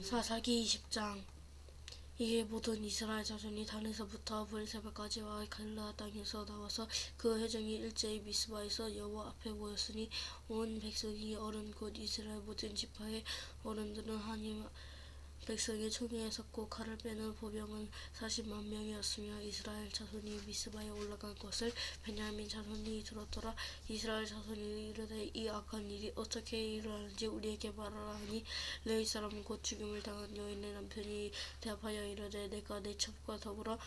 사사기 20장. 이에 모든 이스라엘 자손이 단에서부터 브리세바까지와 갈라 땅에서 나와서 그 회중이 일제히 미스바에서 여호와 앞에 모였으니 온 백성이 어른 곧 이스라엘 모든 지파의 어른들은 하나님 백성의 총회에 섰고 칼을 빼는 보병은 40만 명이었으며 이스라엘 자손이 미스바에 올라간 것을 베냐민 자손이 들었더라. 이스라엘 자손이 이르되 이 악한 일이 어떻게 일어나는지 우리에게 말하라 하니 레위 사람 곧 죽임을 당한 여인의 남편이 대답하여 이르되 내가 내 첩과 더불어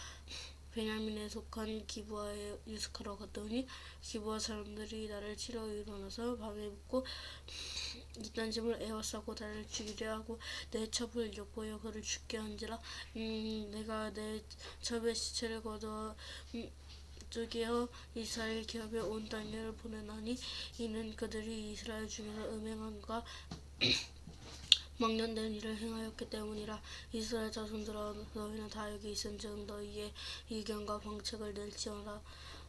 베냐민에 속한 기부하에 유숙하러 갔더니 기부하 사람들이 나를 치러 일어나서 밤에 묻고 이딴 짐을 에워싸고 나를 죽이려 하고 내 첩을 욕보여 그를 죽게 한지라. 음, 내가 내 첩의 시체를 거두어 음, 저기어 이스라엘 기업에 온 땅을 보내나니 이는 그들이 이스라엘 중에서 음행함과 망년된 일을 행하였기 때문이라. 이스라엘 자손들아 너희는 다 여기 있은즉 너희의 의견과 방책을 낼지어라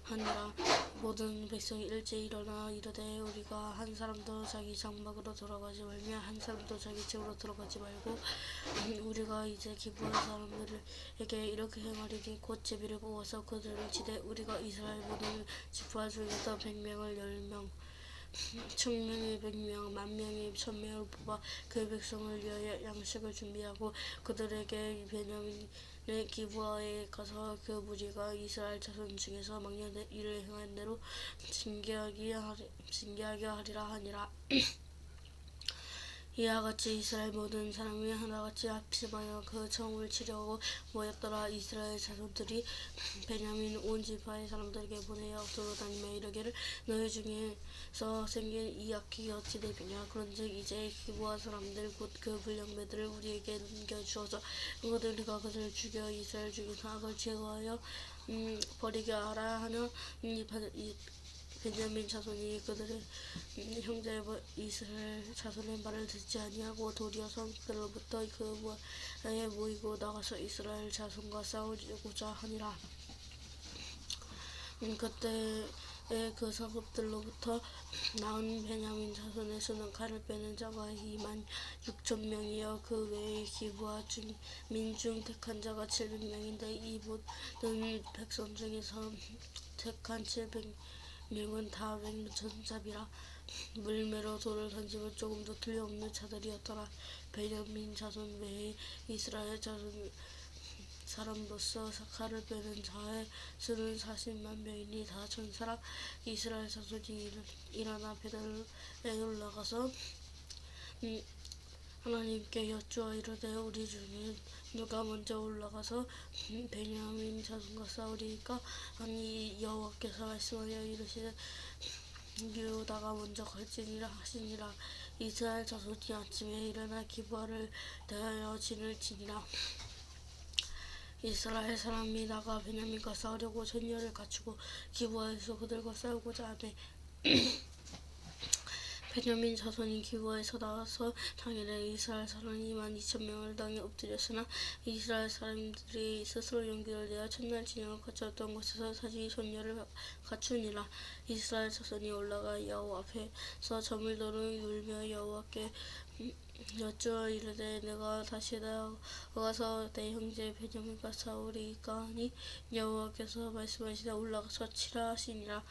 하니라 모든 백성이 일제히 일어나 이르되 우리가 한 사람도 자기 장막으로 들어가지 말며 한 사람도 자기 집으로 들어가지 말고 음, 우리가 이제 기부한 사람들에게 이렇게 행하리니 곧 제비를 뽑아서 그들을 치되 우리가 이스라엘 모든 지파 중에서 백명을 열명 천명이 백명, 만명이 천명을 뽑아 그 백성을 위하여 양식을 준비하고 그들에게 베냐민의 기부하에 가서 그 무리가 이스라엘 자손 중에서 망령된 일을 행한 대로 징계하게 하리라 하니라. 이와 같이 이스라엘 모든 사람이 하나같이 합심하여 그 청을 치려고 모였더라. 이스라엘 자손들이 베냐민 온 지파의 사람들에게 보내어 돌아다니며 이르기를 너희 중에서 생긴 이 악기 어찌 되느냐? 그런즉 이제 기부한 사람들 곧 그 불량배들을 우리에게 넘겨주어서 그들과 그들을 죽여 이스라엘 중에서 악을 제거하여 음, 버리게 하라 하며 이, 바- 이 베냐민 자손이 그들의 음, 형제 이스라엘 자손의 말을 듣지 아니하고 도리어 성들로부터 그 모에 모이고 나가서 이스라엘 자손과 싸우고자 하니라. 음, 그때에 그 성읍들로부터 나온 베냐민 자손의 수는 칼을 빼는 자가 2만 6천 명이요 그 외에 기부하 중 민중 택한 자가 700명인데 이 모든 백성 중에서 택한 700명 은 다 맹전잡이라 물매로 돌을 던지면 조금도 틀림없는 자들이었더라. 베냐민 자손 외에 이스라엘 자손 사람으로서 칼을 빼는 자의 수는 40만 명이니 다 천사라. 이스라엘 자손이 일- 일어나 베들에 올라가서 음, 하나님께 여쭈어 이르되 우리 중에 누가 먼저 올라가서 음, 베냐민 자손과 싸우리까 아니 여호와께서 말씀하여 이르시되 유다가 먼저 갈지니라 하시니라. 이스라엘 자손이 아침에 일어나 기부하를 대하여 진을 치니라. 이스라엘 사람이 나가 베냐민과 싸우려고 전열을 갖추고 기부하에서 그들과 싸우고자 하되 베냐민 자손이 기부하에서 나와서 당일에 이스라엘 사람이 2만 2천 명을 당에 엎드렸으나 이스라엘 사람들이 스스로 용기를 내어 첫날 진영을 거쳤던 곳에서 다시 전열을 갖추니라. 이스라엘 자손이 올라가 여호와 앞에서 점을 도는 울며 여호와께 음, 여쭈어 이르되 내가 다시 나가서 내 형제 베냐민과 싸우리까 하니 여호와께서 말씀하시되 올라가서 치라 하시니라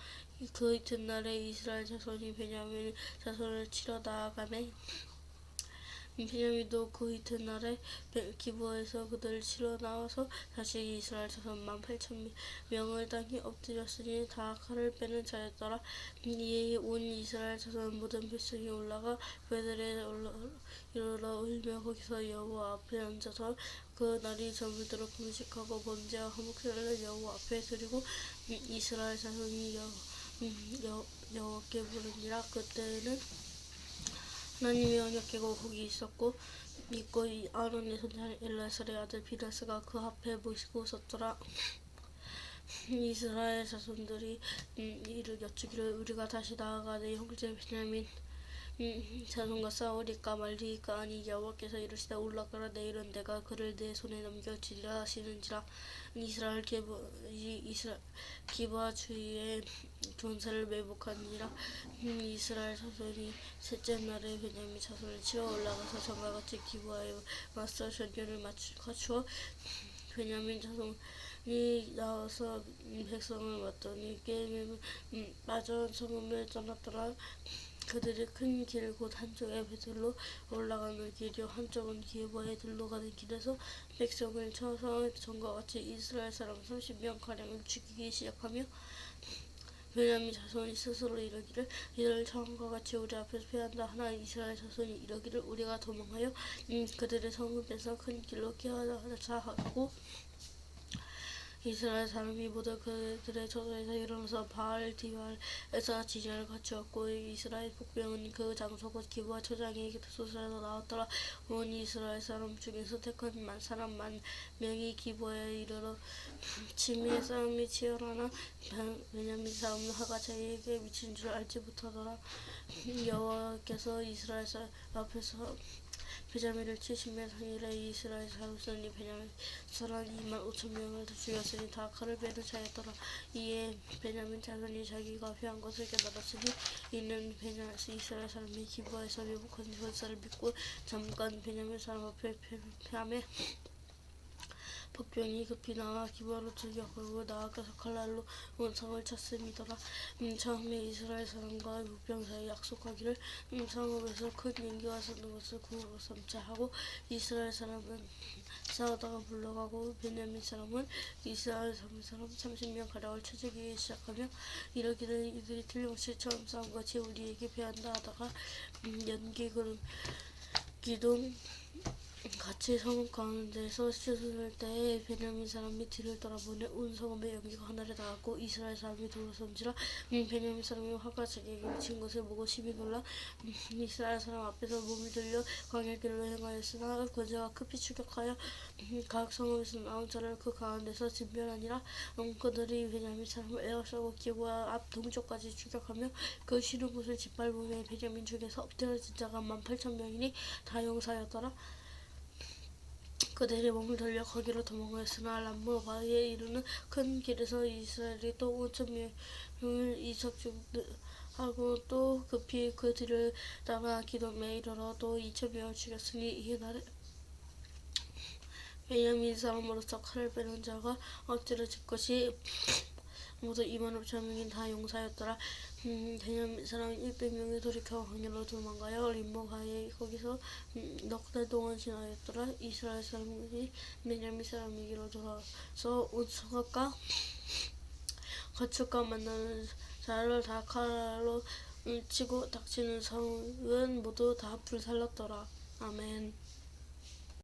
그 이튿날에 이스라엘 자손이 베냐민 자손을 치러 나아가매 베냐민도 그 이튿날에 베- 기부에서 그들을 치러 나와서 다시 이스라엘 자손만 8천 명을 땅에 엎드렸으니 다 칼을 빼는 자였더라. 이에 온 이스라엘 자손 모든 백성이 올라가 올라 이르러 울며 거기서 여호와 앞에 앉아서 그 날이 저물도록 금식하고 번제와 화목제를 여호와 앞에 드리고 음, 이스라엘 자손이 여, 음, 여, 여호와께 부르니라 그때는 하나님의 언약궤가 거기 있었고 믿고 이 아론의 손자 엘라살의 아들 비라스가 그 앞에 모시고 섰더라. 이스라엘 자손들이 음, 이를 여쭈기를 우리가 다시 나아가 내 형제 베냐민 음, 자손과 싸우리까 말리까 아니 여호와께서 이르시다 올라가라 내일은 내가 그를 내 손에 넘겨주리라 하시는지라. 이스라엘 이- 이스라 기바 주위에 군사를 매복하니라. 음, 이스라엘 자손이 셋째 날에 베냐민 자손을 치러 올라가서 전과 같이 기부하여 맞서 전열을 맞추, 갖추어 베냐민 자손이 나와서 음, 백성을 맞더니 게임에 음, 빠져 성읍을 떠났더라 그들이 큰 길 곧 한쪽에 베들로 올라가는 길이요. 한쪽은 기브아에 들로 가는 길에서 백성을 쳐서 전과 같이 이스라엘 사람 30명 가량을 죽이기 시작하며 베냐민 자손이 스스로 이러기를 이를 처음과 같이 우리 앞에서 패한다. 하나 이스라엘 자손이 이러기를 우리가 도망하여 음, 그들의 성읍에서 큰 길로 끼어나자 하고 이스라엘 사람이 모두 그들의 저소에서 일어나서 바알 디발에서 지지를 갖추었고 이스라엘 복병은 그 장소 곧 기부와 초장이 소설에서 나왔더라. 온 이스라엘 사람 중에서 택한 만 사람 만 명이 기부에 이르러 치미의 싸움이 치열하나? 베- 베냐민 사람은 하가 자기에게 미친 줄 알지 못하더라. 여호와께서 이스라엘 사 앞에서 베냐민을 70명 상일에 이스라엘 사람들이 베냐민 사람 2만 5천 명을 죽였으니 다 칼을 베는 자였더라. 이에 베냐민 자손이 자기가 피한 것을 깨달았으니 이는 베냐 이스라엘 사람이 기부하에서 매복한 전사를 믿고 잠깐 베냐민 사람 앞에 패함에 복병이 급히 나와 기부하로 들격하고 나아가서 칼날로 원성을 쳤음이더라. 음, 처음에 이스라엘 사람과 복병 사이 약속하기를 음, 성읍에서 큰 연기가 솟는 것을 구호로 삼자 하고 이스라엘 사람은 싸우다가 물러가고 베냐민 사람은 이스라엘 사람 30명 가량을 쳐죽이기 시작하며 이러기를 이들이 틀림없이 처음 싸움 같이 우리에게 패한다 하다가 음, 연기 그름 기둥 같이 성읍 가운데서 씻을 때에 베냐민 사람이 뒤를 돌아보니 온 성읍의 연기가 하늘에 닿았고 이스라엘 사람이 돌아선지라. 음, 베냐민 사람이 화가 자기에게 미친 것을 보고 심히 놀라. 음, 이스라엘 사람 앞에서 몸을 들려 광야 길로 행하였으나 권세가 급히 추격하여 음, 각 성읍에서 나온 자를 그 가운데서 진멸하니라. 음, 그들이 베냐민 사람을 에어싸고 기부와 앞 동쪽까지 추격하며 그 쉬는 곳을 짓밟으며 베냐민 중에서 엎드려진 자가 만 팔천 명이니 다 용사였더라 그들이 몸을 돌려 거기로 도망하였으나 람모 바위에 이르는 큰 길에서 이스라엘이 또 오천 명을 이석하고 또 급히 그 뒤를 따라 기돔에 이르러 또 이천 명을 죽였으니 이 날에 베냐민 사람으로서 칼을 빼는 자가 엎드려질 것이 모두 2만 5천 명이 다 용사였더라. 음, 베냐민 사람 100명이 돌이켜 광야로 도망가여 림보가에 거기서 음, 넉달 동안 지나였더라. 이스라엘 사람이 베냐민 사람에게로 돌아서 온 성읍과 가축과 만나는 자를 다 칼로 음, 치고 닥치는 성은 모두 다 불살랐더라. 아멘.